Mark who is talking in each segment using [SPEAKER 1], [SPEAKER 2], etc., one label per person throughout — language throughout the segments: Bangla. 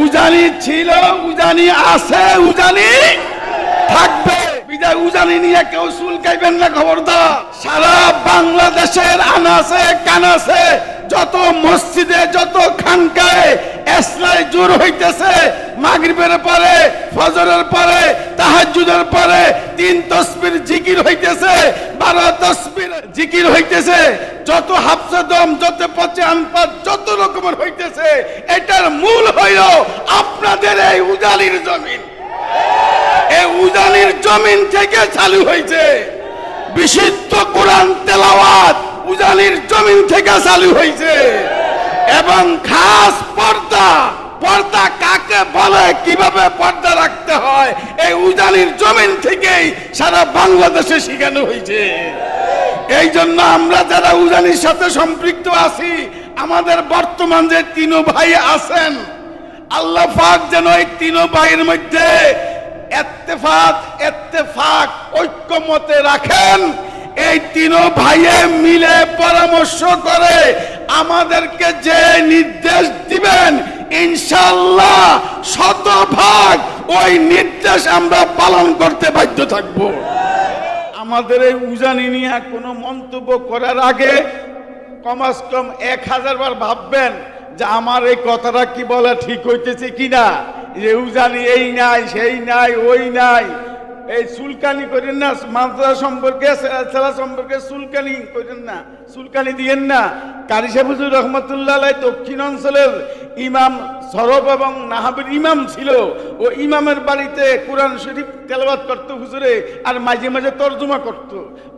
[SPEAKER 1] উজানি ছিল, উজানি আছে, উজানি থাকবে। বিদায় উজানি নিয়ে কেউ চুলকাইবেন না খবর খবরদার। সারা বাংলাদেশের আনাসে, কানাসে, যত মসজিদে, যত খানকায় এসলাই জোর হইতেছে মাগরিবের পরে, ফজরের পরে, তাহাজ্জুদের পরে তিন তসবির জিকির হইতেছে, বারো তসবির জিকির হইতেছে। যত হাফসা দম, যত পচে আনপাত যত রকমের হইতেছে, এটার মূল হইল আপনাদের এই উজালির জমিন। এই উজানির জমিন থেকে চালু হয়েছে বিশুদ্ধ কোরআন তেলাওয়াত উজানির জমিন থেকে চালু হয়েছে এবং খাস পর্দা পর্দা কাকে বলে কীভাবে পর্দা রাখতে হয়? এই উজানির জমিন থেকেই সারা বাংলাদেশে শেখানো হয়েছে। এই জন্য আমরা যারা উজানির সাথে সম্পৃক্ত আছি, আমাদের বর্তমান যে তিন ভাই আছেন, আল্লাহ পাক যেন এই তিন ভাইয়ের মধ্যে এত্তেফাক এত্তেফাক ঐক্যমতে রাখেন। এই তিন ভাইয়ে মিলে পরামর্শ করে আমাদেরকে যে নির্দেশ দিবেন ইনশাল্লাহ শতভাগ ওই নির্দেশ আমরা পালন করতে বাধ্য থাকব। আমাদের এই উজানি নিয়ে কোনো মন্তব্য করার আগে কমাস কম এক হাজার বার ভাববেন যে আমার এই কথাটা কি বলা ঠিক হইতেছে কিনা। যে উজানি এই নাই, সেই নাই, ওই নাই। এই সুলকানি করেন না, মাদ্রাসা সম্পর্কে ছেলা সম্পর্কে সুলকানি করেন না সুলকানি দিয়েন না। কারি সাহেবুজুর রহমতুল্লাহ দক্ষিণ অঞ্চলের ইমাম সরব এবং নাহাবের ইমাম ছিল। ও ইমামের বাড়িতে কোরআন শরীফ তেলাবাদ করতো হুজুরে, আর মাঝে মাঝে তর্জমা করত।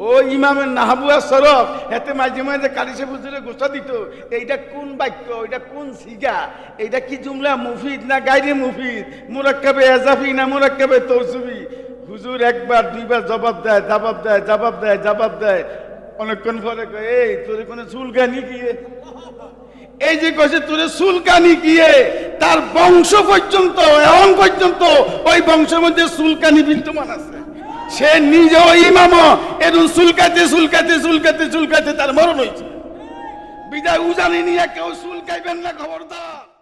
[SPEAKER 1] ও ইমামের নাহাবু আর সরব এতে মাঝে মাঝে সাহেব হুজুরে গোসা দিত। এইটা কোন বাক্য এটা কোন সিগা? এইটা কি জুমলা মুফিদ না গাইরে মুফিদ? মুরাক্কাবে এজাফি না মুরাক্কাবে তৌসুবি হুজুর একবার, দুইবার জবাব দেয় জবাব দেয় জবাব দেয় জবাব দেয়। অনেকক্ষণ পরে এই, তোর কোনো চুলকানি গিয়ে এই যে কছে তোরে চুলকানি গিয়ে তার বংশ পর্যন্ত এখন পর্যন্ত ওই বংশের মধ্যে চুলকানি বিদ্যমান আছে। সে নিজেও ইমাম এরকম চুলকাতে চুলকাতে চুলকাতে চুলকাতে তার মরণ হয়েছে। বিদায় উজানি নিয়ে কেউ চুলকাইবেন না, খবরদার।